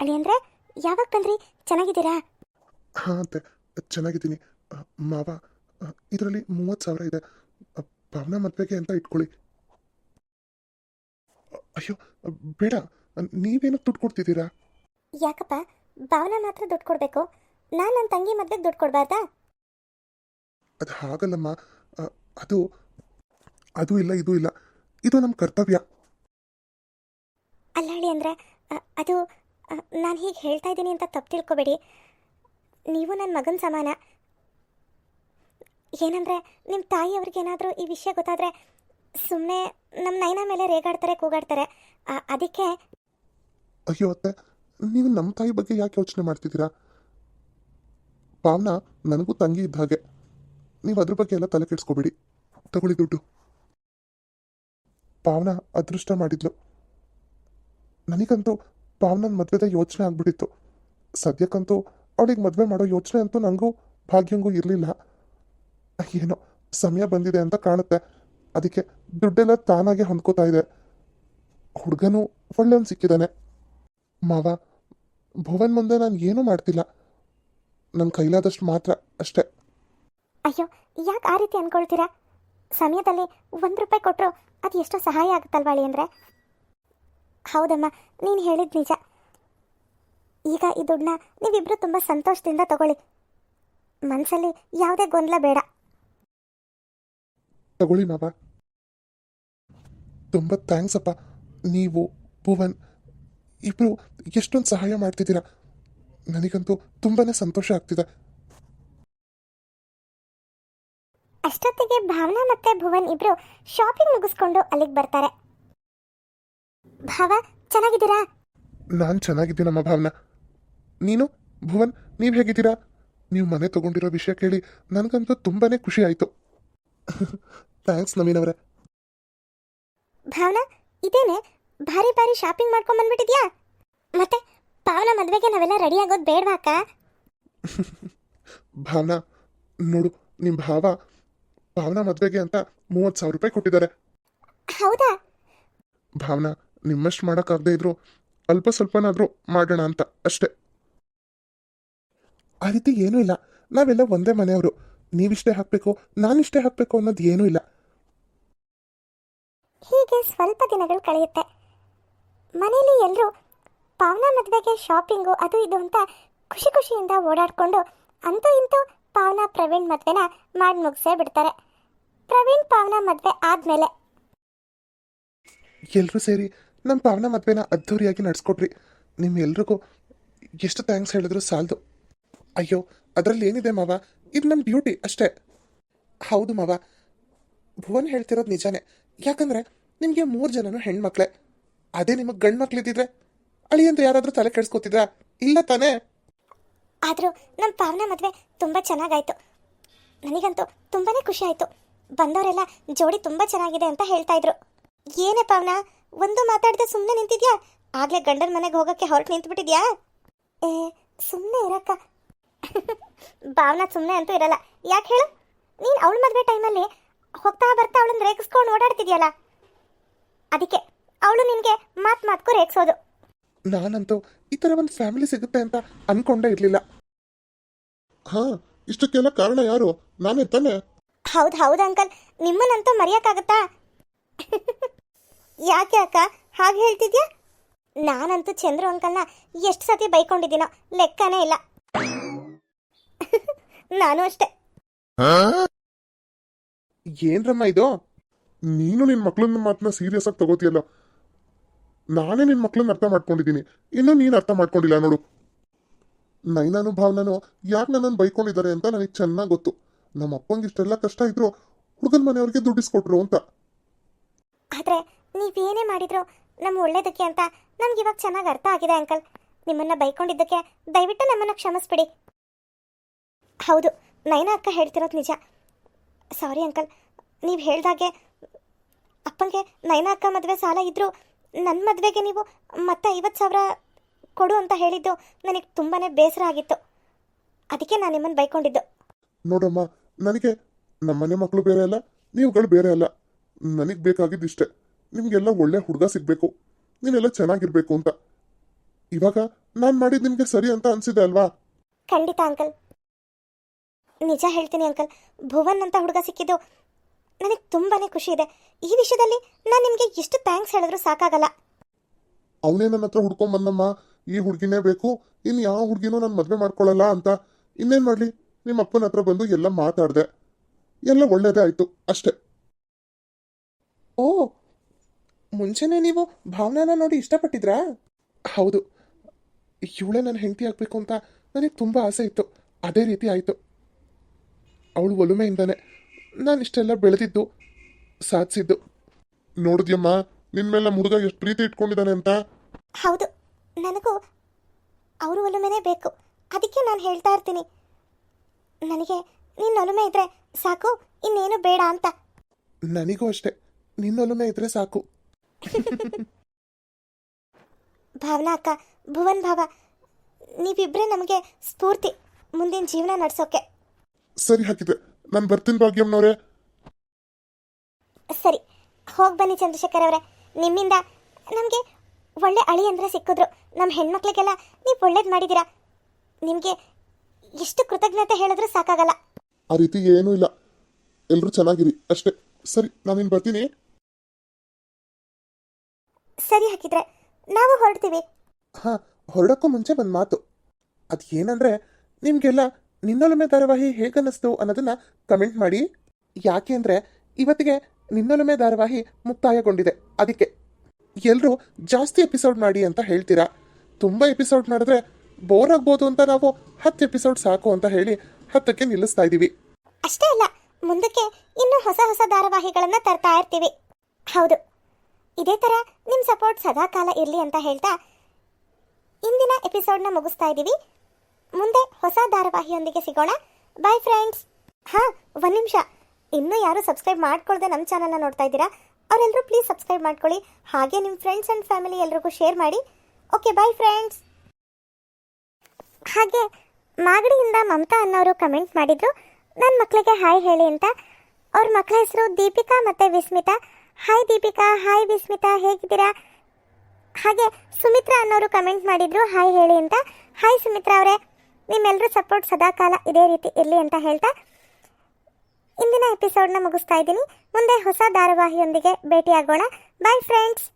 ಅಳಿ ಅಂದ್ರೆ ಯಾವಾಗ ಬಂದ್ರಿ? ಚೆನ್ನಾಗಿದ್ದೀರಾ? ಹಾಂ ಅಂತೆ ಚೆನ್ನಾಗಿದ್ದೀನಿ. ಮಾವ ಇದರಲ್ಲಿ ಮೂವತ್ತು ಸಾವಿರ ಇದೆ. ಭಾವನಾ ಮದುವೆಗೆ ಅಂತ ಇಟ್ಕೊಳ್ಳಿ. ಅಯ್ಯೋ ಬೇಡ. ನೀವೇನಕ್ಕೆ ದುಡ್ಡು ಕೊಡ್ತಿದ್ದೀರಾ? ಯಾಕಪ್ಪ? ಭಾವನಾ ಮಾತ್ರ ದುಡ್ಡು ಕೊಡಬೇಕು. ನಾನು ನನ್ನ ತಂಗಿ ಮದ್ವೆಗೆ ದುಡ್ಡು ಕೊಡಬಾರ್ದಾ? ಅದು ಹಾಗಲ್ಲಮ್ಮ. ಅದು ಅದು ಇಲ್ಲ ಇದು ಇಲ್ಲ. ಇದು ನಮ್ಮ ಕರ್ತವ್ಯ. ಅಲ್ಲ ಹೇಳಿ ಅಂದ್ರೆ ಅದು ನಾನು ಹೀಗೆ ಹೇಳ್ತಾ ಇದ್ದೀನಿ ಅಂತ ತಪ್ಪು ತಿಳ್ಕೊಬೇಡಿ. ನೀವು ನನ್ನ ಮಗನ ಸಮಾನ. ಏನಂದರೆ ನಿಮ್ಮ ತಾಯಿಯವ್ರಿಗೇನಾದರೂ ಈ ವಿಷಯ ಗೊತ್ತಾದರೆ ಸುಮ್ಮನೆ ನಮ್ಮ ನೈನ ಮೇಲೆ ರೇಗಾಡ್ತಾರೆ, ಕೂಗಾಡ್ತಾರೆ. ಅದಕ್ಕೆ ಅಯ್ಯೋ ಅತ್ತೆ, ನೀವು ನಮ್ಮ ತಾಯಿ ಬಗ್ಗೆ ಯಾಕೆ ಯೋಚನೆ ಮಾಡ್ತಿದ್ದೀರಾ? ಪಾವನ ನನಗೂ ತಂಗಿ ಇದ್ದ ಹಾಗೆ. ನೀವು ಅದ್ರ ಬಗ್ಗೆ ಎಲ್ಲ ತಲೆ ಕೆಡಿಸ್ಕೋಬೇಡಿ. ತಗೊಳ್ಳಿ ದುಡ್ಡು. ಪಾವನ ಅದೃಷ್ಟ ಮಾಡಿದ್ಲು. ನನಗಂತೂ ಪಾವನನ ಮದ್ವೆದ ಯೋಚನೆ ಆಗ್ಬಿಟ್ಟಿತ್ತು. ಸದ್ಯಕ್ಕಂತೂ ಅವಳಿಗೆ ಮದುವೆ ಮಾಡೋ ಯೋಚನೆ ಅಂತೂ ನನಗೂ ಭಾಗ್ಯಂಗೂ ಇರಲಿಲ್ಲ. ಏನೋ ಸಮಯ ಬಂದಿದೆ ಅಂತ ಕಾಣುತ್ತೆ. ಅದಕ್ಕೆ ದುಡ್ಡೆಲ್ಲ ತಾನಾಗೆ ಹೊಂದ್ಕೋತಾ ಇದೆ. ಹುಡುಗನೂ ಒಳ್ಳೆಯವನು ಸಿಕ್ಕಿದ್ದಾನೆ ಮಾವ, ಭುವನ್ ಮುಂದೆ ನಾನು ಏನೂ ಮಾಡ್ತಿಲ್ಲ. ನನ್ನ ಕೈಲಾದಷ್ಟು ಮಾತ್ರ ಅಷ್ಟೇ. ಅಯ್ಯೋ, ಯಾಕೆ ಆ ರೀತಿ ಅನ್ಕೊಳ್ತೀರಾ? ಸಮಯದಲ್ಲಿ ಒಂದು ರೂಪಾಯಿ ಕೊಟ್ಟರು ಅದು ಎಷ್ಟೋ ಸಹಾಯ ಆಗುತ್ತಲ್ವಾಳಿ ಅಂದರೆ? ಹೌದಮ್ಮ ನೀನು ಹೇಳಿದ ನಿಜ. ಈಗ ಈ ದುಡ್ಡನ್ನ ನೀವಿಬ್ಬರು ತುಂಬ ಸಂತೋಷದಿಂದ ತಗೊಳ್ಳಿ. ಮನಸ್ಸಲ್ಲಿ ಯಾವುದೇ ಗೊಂದಲ ಬೇಡ. ತಗೊಳ್ಳಿ ಮಾವ. ತುಂಬ ಥ್ಯಾಂಕ್ಸ್ ಅಪ್ಪ. ನೀವು ಭುವನ್ ಇಬ್ಬರು ಎಷ್ಟೊಂದು ಸಹಾಯ ಮಾಡ್ತಿದ್ದೀರಾ. ನನಗಂತೂ ತುಂಬಾ ಸಂತೋಷ ಆಗ್ತಿದೆ. ಅಷ್ಟೊತ್ತಿಗೆ ಭಾವನಾ ಮತ್ತೆ ಭುವನ್ ಇಬ್ರು ಶಾಪಿಂಗ್ ಮುಗಿಸ್ಕೊಂಡು ಅಲ್ಲಿಗೆ ಬರ್ತಾರೆ. ಭಾವ ಚೆನ್ನಾಗಿದ್ದೀರಾ? ನಾನು ಚೆನ್ನಾಗಿದ್ದೀನಮ್ಮ ಭಾವನಾ. ನೀನು? ಭುವನ್ ನೀವು ಹೇಗಿದ್ದೀರಾ? ನೀವು ಮನೆ ತಗೊಂಡಿರೋ ವಿಷಯ ಕೇಳಿ ನನಗಂತೂ ತುಂಬಾ ಖುಷಿ ಆಯಿತು. ಥ್ಯಾಂಕ್ಸ್ ನವೀನ್ ಅವರೇ ಭಾವನಾ ಇದೇನೆ ಭಾರಿ ಭಾರಿ ಶಾಪಿಂಗ್ ಮಾಡ್ಕೊಂಡ್ ಬಂದ್ಬಿಟ್ಟಿದ್ಯಾ? ಮತ್ತೆ ಪಾವನ ಮದುವೆಗೆ ನಾವೆಲ್ಲ ರೆಡಿ ಆಗೋದು ಬೇಡವಾ ಅಕ್ಕ? ಭಾವನಾ ನೋಡು ನಿಮ್ಮ ಭಾವ ಭಾವನಾ ಮದುವೆಗೆ ಅಂತ ಮೂವತ್ತು ಸಾವಿರ ರೂಪಾಯಿ ಕೊಟ್ಟಿದ್ದಾರೆ. ಹೌದಾ? ಭಾವನಾ ನಿಮ್ಮಷ್ಟು ಮಾಡೋಕ್ಕಾಗದೇ ಇದ್ರು ಅಲ್ಪ ಸ್ವಲ್ಪನಾದರೂ ಮಾಡೋಣ ಅಂತ ಅಷ್ಟೇ. ಆ ರೀತಿ ಏನೂ ಇಲ್ಲ. ನಾವೆಲ್ಲ ಒಂದೇ ಮನೆಯವರು. ನೀವಿಷ್ಟೇ ಹಾಕಬೇಕು ನಾನಿಷ್ಟೇ ಹಾಕಬೇಕು ಅನ್ನೋದು ಏನೂ ಇಲ್ಲ. ಹೀಗೆ ಸ್ವಲ್ಪ ದಿನಗಳು ಕಳೆಯುತ್ತೆ. ಮನೆಯಲ್ಲಿ ಎಲ್ಲರೂ ಪಾವನಾ ಮದುವೆಗೆ ಶಾಪಿಂಗು ಅದು ಇದು ಅಂತ ಖುಷಿ ಖುಷಿಯಿಂದ ಓಡಾಡಿಕೊಂಡು ಅಂತೂ ಇಂತೂ ಪಾವನ ಪ್ರವೀಣ್ ಮದುವೆನ ಮಾಡಿ ಮುಗಿಸೇ ಬಿಡ್ತಾರೆ. ಪ್ರವೀಣ್ ಪಾವನ ಮದುವೆ ಆದಮೇಲೆ. ಎಲ್ಲರೂ ಸೇರಿ ನಮ್ಮ ಪಾವನ ಮದುವೆನ ಅದ್ಧೂರಿಯಾಗಿ ನಡೆಸ್ಕೊಟ್ರಿ. ನಿಮ್ಮೆಲ್ರಿಗೂ ಎಷ್ಟು ಥ್ಯಾಂಕ್ಸ್ ಹೇಳಿದ್ರು ಸಾಲದು. ಅಯ್ಯೋ, ಅದರಲ್ಲಿ ಏನಿದೆ ಮಾವ? ಇದು ನಮ್ಮ ಡ್ಯೂಟಿ ಅಷ್ಟೇ. ಹೌದು ಮಾವ. ಭುವನ್ ಹೇಳ್ತಿರೋದು ನಿಜಾನೇ. ಯಾಕಂದ್ರೆ ನಿಮಗೆ ಮೂರು ಜನನು ಹೆಣ್ಮಕ್ಳೆ. ಅದೇ ನಿಮಗೆ ಗಂಡು ಮಕ್ಳಿದ್ದಿದ್ರೆ? ಅಳಿ ಅಂತ ಯಾರಾದರೂ ತಲೆ ಕೆಡಿಸ್ಕೊತಿದ್ರಾ? ಇಲ್ಲ ತಾನೇ? ಆದರೂ ನಮ್ಮ ಪಾವನ ಮದುವೆ ತುಂಬ ಚೆನ್ನಾಗಾಯ್ತು. ನನಗಂತೂ ತುಂಬಾನೇ ಖುಷಿ ಆಯಿತು. ಬಂದವರೆಲ್ಲ ಜೋಡಿ ತುಂಬ ಚೆನ್ನಾಗಿದೆ ಅಂತ ಹೇಳ್ತಾ ಇದ್ರು. ಏನೇ ಪಾವನ ಒಂದು ಮಾತಾಡದೆ ಸುಮ್ಮನೆ ನಿಂತಿದ್ಯಾ? ಆಗ್ಲೇ ಗಂಡನ ಮನೆಗೆ ಹೋಗಕ್ಕೆ ಹೊರಟು ನಿಂತ್ಬಿಟ್ಟಿದ್ಯಾ? ಏ ಸುಮ್ಮನೆ ಇರಕ್ಕ. ಭಾವನಾ ಸುಮ್ಮನೆ ಅಂತೂ ಇರಲ್ಲ. ಯಾಕೆ ಹೇಳು? ನೀನು ಅವಳ ಮದುವೆ ಟೈಮಲ್ಲಿ ಹೋಗ್ತಾ ಬರ್ತಾ ಅವಳನ್ನ ರೇಗಿಸ್ಕೊಂಡು ಓಡಾಡ್ತಿದ್ಯಲ್ಲ? ಅದಕ್ಕೆ ಅವಳು ನಿನಗೆ ಮಾತು ಮಾತ್ಕೂ ರೇಗಿಸೋದು. ನಾನಂತೂ ಈ ಥರ ಒಂದು ಫ್ಯಾಮಿಲಿ ಸಿಗುತ್ತೆ ಅಂತ ಅನ್ಕೊಂಡೇ ಇರಲಿಲ್ಲ. ಹಾ ಇಷ್ಟಕ್ಕೆಲ್ಲ ಕಾರಣ ಯಾರು? ನಾನೇ ತಾನೆ? ಹೌದು ಹೌದು ಅಂಕಲ್. ನಿಮ್ಮನ್ನಂತೂ ಮರೆಯೋಕ್ಕಾಗತ್ತಾ? ಯಾಕೆ ಅಕ್ಕ? ಹಾಗೆ ಹೇಳ್ತಿದ್ಯಾ? ನಾನಂತೂ ಚಂದ್ರು ಅಂಕಲ್ನ ಎಷ್ಟು ಸತಿ ಬೈಕೊಂಡಿದ್ದೀನೋ ಲೆಕ್ಕನೇ ಇಲ್ಲ. ನಾನು ಅಷ್ಟೇ. ಏನ್ರಮ್ಮ ಇದು? ನೀನು ನಿನ್ನ ಮಕ್ಳನ್ನ ಮಾತನ್ನ ಸೀರಿಯಸ್ ಆಗಿ ತಗೋತಿಯಲ್ಲ. ನಾನೇ ನಿನ್ನ ಮಕ್ಳನ್ನ ಅರ್ಥ ಮಾಡ್ಕೊಂಡಿದ್ದೀನಿ. ಇನ್ನು ನೀನು ಅರ್ಥ ಮಾಡ್ಕೊಂಡಿಲ್ಲ ನೋಡು. ನೈನಾನು ಭಾವನಾನು ಯಾಕೆ ನನ್ನನ್ನು ಬೈಕೊಂಡಿದ್ದಾರೆ ಅಂತ ನನಗೆ ಚೆನ್ನಾಗಿ ಗೊತ್ತು. ನಮ್ಮ ಅಪ್ಪಂಗೆ ಇಷ್ಟೆಲ್ಲ ಕಷ್ಟ ಇದ್ರು ಹುಡುಗನ ಮನೆಯವ್ರಿಗೆ ದುಡ್ಡಿಸ್ಕೊಟ್ರು ಅಂತ. ಆದರೆ ನೀವೇನೇ ಮಾಡಿದ್ರು ನಮ್ಮ ಒಳ್ಳೇದಕ್ಕೆ ಅಂತ ನಮ್ಗೆ ಇವಾಗ ಚೆನ್ನಾಗಿ ಅರ್ಥ ಆಗಿದೆ, ಅಂಕಲ್. ನಿಮ್ಮನ್ನ ಬೈಕೊಂಡಿದ್ದಕ್ಕೆ ದಯವಿಟ್ಟು ನಮ್ಮನ್ನ ಕ್ಷಮಿಸ್ಬಿಡಿ. ಹೌದು ನೈನಾ ಅಕ್ಕ ಹೇಳ್ತಿರೋದು ನಿಜ. Sorry, uncle. ನೀವು ಹೇಳ್ದಾಗೆ ಅಪ್ಪಂಗೆ ನೈನಾ ಅಕ್ಕ ಮದುವೆ ಸಾಲ ಇದ್ರು ನನ್ನ ಮದುವೆಗೆ ನೀವು ಮತ್ತೆ ಐವತ್ತು ಸಾವಿರ ಕೊಡು ಅಂತ ಹೇಳಿದ್ದು ನನಗೆ ತುಂಬಾ ಬೇಸರ ಆಗಿತ್ತು. ಅದಕ್ಕೆ ನಾನು ನಿಮ್ಮನ್ನು ಬೈಕೊಂಡಿದ್ದು. ನೋಡಮ್ಮ, ನನಗೆ ನಮ್ಮನೆ ಮಕ್ಕಳು ಬೇರೆ ಅಲ್ಲ, ನೀವುಗಳು ಬೇರೆ ಅಲ್ಲ. ನನಗೆ ಬೇಕಾಗಿದ್ದು ಇಷ್ಟೇ ನಿಮಗೆಲ್ಲ ಒಳ್ಳೆ ಹುಡುಗ ಸಿಗಬೇಕು. ನೀವೆಲ್ಲ ಚೆನ್ನಾಗಿರ್ಬೇಕು ಅಂತ. ಇವಾಗ ನಾನು ಮಾಡಿದ ನಿಮಗೆ ಸರಿ ಅಂತ ಅನ್ಸಿದೆ ಅಲ್ವಾ? ಖಂಡಿತ ಅಂಕಲ್. ನಿಜ ಹೇಳ್ತೀನಿ ಅಂಕಲ್. ಭುವನ್ ಅಂತ ಹುಡುಗ ಸಿಕ್ಕಿದ್ದು ನನಗೆ ತುಂಬಾನೇ ಖುಷಿ ಇದೆ. ಈ ವಿಷಯದಲ್ಲಿ ನಾನು ನಿಮಗೆ ಎಷ್ಟು ಥ್ಯಾಂಕ್ಸ್ ಹೇಳಿದ್ರು ಸಾಕಾಗಲ್ಲ. ಅವನೇ ನನ್ನ ಹತ್ರ ಹುಡ್ಕೊಂಡ್ ಬಂದಮ್ಮ. ಈ ಹುಡುಗಿನೇ ಬೇಕು. ಇನ್ನು ಯಾವ ಹುಡುಗಿನೂ ನಾನು ಮದುವೆ ಮಾಡ್ಕೊಳ್ಳಲ್ಲ ಅಂತ. ಇನ್ನೇನು ಮಾಡಲಿ? ನಿಮ್ಮ ಅಪ್ಪನ ಹತ್ರ ಬಂದು ಎಲ್ಲ ಮಾತಾಡಿದೆ. ಎಲ್ಲ ಒಳ್ಳೇದೇ ಆಯ್ತು ಅಷ್ಟೇ. ಓ ಮುಂಚೆನೆ ನೀವು ಭಾವನಾನ ನೋಡಿ ಇಷ್ಟಪಟ್ಟಿದ್ರಾ? ಹೌದು. ಇವಳೆ ನನ್ನ ಹೆಂಡತಿ ಆಗಬೇಕು ಅಂತ ನನಗೆ ತುಂಬ ಆಸೆ ಇತ್ತು. ಅದೇ ರೀತಿ ಆಯಿತು. ಅವಳು ಒಲುಮೆಯಿಂದಾನೆ ನಾನು ಇಷ್ಟೆಲ್ಲ ಬೆಳೆದಿದ್ದು ಸಾಧಿಸಿದ್ದು. ನೋಡಿದ್ಯಮ್ಮ ನಿನ್ಮೇಲೆ ಹುಡುಗ ಎಷ್ಟು ಪ್ರೀತಿ ಇಟ್ಕೊಂಡಿದ್ದಾನೆ ಅಂತ. ಹೌದು. ನನಗೂ ಅವರು ಒಲುಮೆನೇ ಬೇಕು. ಅದಕ್ಕೆ ನಾನು ಹೇಳ್ತಾ ಇರ್ತೀನಿ. ನನಗೆ ನಿನ್ನ ಒಲುಮೆ ಇದ್ರೆ ಸಾಕು ಇನ್ನೇನು ಬೇಡ ಅಂತ. ನನಗೂ ಅಷ್ಟೇ. ನಿನ್ನ ಒಲುಮೆ ಇದ್ರೆ ಸಾಕು. ಭಾವನಾ ಅಕ್ಕ ಭುವನ್ ಭಾವ ನೀವಿಬ್ಬರೇ ನಮಗೆ ಸ್ಫೂರ್ತಿ ಮುಂದಿನ ಜೀವನ ನಡೆಸೋಕೆ. ಸರಿ ಹಾಕಿದೆ ನಾನು ಬರ್ತೀನಿ ಭಾಗ್ಯಮ್ನವ್ರೆ ಸರಿ ಹೋಗಿ ಬನ್ನಿ ಚಂದ್ರಶೇಖರ್ ಅವರೇ. ನಿಮ್ಮಿಂದ ನಮಗೆ ಒಳ್ಳೆ ಅಳಿ ಅಂದರೆ ಸಿಕ್ಕಿದ್ರು. ನಮ್ಮ ಹೆಣ್ಮಕ್ಳಿಗೆಲ್ಲ ನೀವು ಒಳ್ಳೇದು ಮಾಡಿದ್ದೀರಾ ನಿಮಗೆ ಎಷ್ಟು ಕೃತಜ್ಞತೆ ಹೇಳಿದ್ರೂ ಸಾಕಾಗಲ್ಲ. ಆ ರೀತಿ ಏನೂ ಇಲ್ಲ. ಎಲ್ಲರೂ ಚೆನ್ನಾಗಿರಿ ಅಷ್ಟೇ. ಸರಿ ನಾನಿನ್ ಬರ್ತೀನಿ. ಸರಿ ಹಾಕಿದ್ರೆ ನಾವು ಹೊರಡ್ತೀವಿ. ಹಾಂ ಹೊರಡೋಕ್ಕೂ ಮುಂಚೆ ಒಂದು ಮಾತು. ಅದು ಏನಂದರೆ ನಿಮಗೆಲ್ಲ ನಿನ್ನೊಲುಮೆ ಧಾರಾವಾಹಿ ಹೇಗನ್ನಿಸ್ತು ಅನ್ನೋದನ್ನ ಕಮೆಂಟ್ ಮಾಡಿ. ಯಾಕೆ ಅಂದರೆ ಇವತ್ತಿಗೆ ನಿನ್ನೊಲುಮೆ ಧಾರಾವಾಹಿ ಮುಕ್ತಾಯಗೊಂಡಿದೆ. ಅದಕ್ಕೆ ಎಲ್ಲರೂ ಜಾಸ್ತಿ ಎಪಿಸೋಡ್ ಮಾಡಿ ಅಂತ ಹೇಳ್ತೀರಾ? ತುಂಬ ಎಪಿಸೋಡ್ ಮಾಡಿದ್ರೆ ಬೋರ್ ಆಗ್ಬೋದು ಅಂತ ನಾವು ಹತ್ತು ಎಪಿಸೋಡ್ ಸಾಕು ಅಂತ ಹೇಳಿ ಹತ್ತಕ್ಕೆ ನಿಲ್ಲಿಸ್ತಾ ಇದ್ದೀವಿ ಅಷ್ಟೇ ಅಲ್ಲ ಮುಂದಕ್ಕೆ ಇನ್ನೂ ಹೊಸ ಹೊಸ ಧಾರಾವಾಹಿಗಳನ್ನು ತರ್ತಾ ಇರ್ತೀವಿ. ಹೌದು. ಇದೇ ಥರ ನಿಮ್ಮ ಸಪೋರ್ಟ್ ಸದಾಕಾಲ ಇರಲಿ ಅಂತ ಹೇಳ್ತಾ ಇಂದಿನ ಎಪಿಸೋಡ್ನ ಮುಗಿಸ್ತಾ ಇದ್ದೀವಿ ಮುಂದೆ ಹೊಸ ಧಾರಾವಾಹಿಯೊಂದಿಗೆ ಸಿಗೋಣ. ಬಾಯ್ ಫ್ರೆಂಡ್ಸ್ ಹಾಂ, ಒಂದು ನಿಮಿಷ. ಇನ್ನೂ ಯಾರು ಸಬ್ಸ್ಕ್ರೈಬ್ ಮಾಡ್ಕೊಳ್ದೆ ನಮ್ಮ ಚಾನಲ್ನ ನೋಡ್ತಾ ಇದ್ದೀರಾ? ಅವರೆಲ್ಲರೂ ಪ್ಲೀಸ್ ಸಬ್ಸ್ಕ್ರೈಬ್ ಮಾಡ್ಕೊಳ್ಳಿ. ಹಾಗೆ ನಿಮ್ಮ ಫ್ರೆಂಡ್ಸ್ ಆ್ಯಂಡ್ ಫ್ಯಾಮಿಲಿ ಎಲ್ರಿಗೂ ಶೇರ್ ಮಾಡಿ. ಓಕೆ ಬಾಯ್ ಫ್ರೆಂಡ್ಸ್ ಹಾಗೆ ಮಾಗಡಿಯಿಂದ ಮಮತಾ ಅನ್ನೋರು ಕಮೆಂಟ್ ಮಾಡಿದ್ರು. ನನ್ನ ಮಕ್ಕಳಿಗೆ ಹಾಯ್ ಹೇಳಿ ಅಂತ. ಅವ್ರ ಮಕ್ಕಳ ಹೆಸರು ದೀಪಿಕಾ ಮತ್ತು ವಿಸ್ಮಿತಾ. ಹಾಯ್ ದೀಪಿಕಾ ಹಾಯ್ ವಿಸ್ಮಿತಾ ಹೇಗಿದ್ದೀರಾ? ಹಾಗೆ ಸುಮಿತ್ರಾ ಅನ್ನೋರು ಕಮೆಂಟ್ ಮಾಡಿದ್ರು. ಹಾಯ್ ಹೇಳಿ ಅಂತ. ಹಾಯ್ ಸುಮಿತ್ರಾ ಅವರೇ. ನಿಮ್ಮೆಲ್ಲರೂ ಸಪೋರ್ಟ್ ಸದಾಕಾಲ ಇದೇ ರೀತಿ ಇರಲಿ ಅಂತ ಹೇಳ್ತಾ ಇಂದಿನ ಎಪಿಸೋಡ್ನ ಮುಗಿಸ್ತಾ ಇದ್ದೀನಿ. ಮುಂದೆ ಹೊಸ ಧಾರಾವಾಹಿಯೊಂದಿಗೆ ಭೇಟಿಯಾಗೋಣ. Bye friends